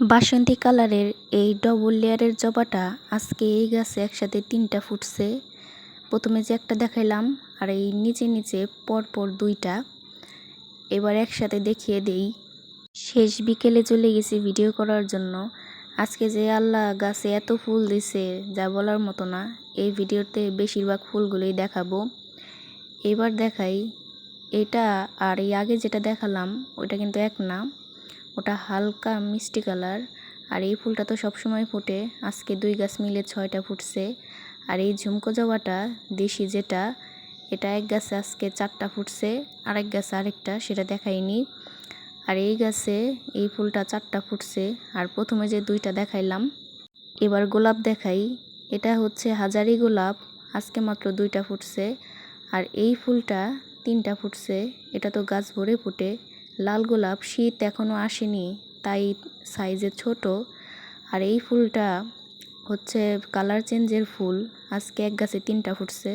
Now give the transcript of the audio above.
বাসন্তী কালারের এই ডবল লেয়ারের জবাটা আজকে এই গাছে একসাথে তিনটা ফুটছে। প্রথমে যে একটা দেখাইলাম, আর এই নিচে নিচে পরপর দুইটা। এবার একসাথে দেখিয়ে দেই। শেষ বিকেলে চলে গেছি ভিডিও করার জন্য। আজকে যে আল্লাহ গাছে এত ফুল দিছে, যা বলার মতো না, এই ভিডিওতে বেশিরভাগ ফুলগুলোই দেখাবো। এবার দেখাই, এটা আর এই আগে যেটা দেখালাম ওইটা কিন্তু এক না। ওটা হালকা মিষ্টি কালার। আর এই ফুলটা তো সবসময় ফোটে। আজকে দুই গাছ মিলে ছয়টা ফুটছে। আর এই ঝুমকো জবাটা দেশি যেটা, এটা এক গাছে আজকে চারটা ফুটছে, আরেক গাছে আরেকটা, সেটা দেখাইনি। আর এই গাছে এই ফুলটা চারটা ফুটছে। আর প্রথমে যে দুইটা দেখাইলাম, এবার গোলাপ দেখাই। এটা হচ্ছে হাজারি গোলাপ, আজকে মাত্র দুইটা ফুটছে। আর এই ফুলটা তিনটা ফুটছে। এটা তো গাছ ভরে ফুটে। লাল গোলাপ শীত এখনও আসেনি, তাই সাইজে ছোট। আর এই ফুলটা হচ্ছে কালার চেঞ্জের ফুল। আজকে এক গাছে তিনটা ফুটছে।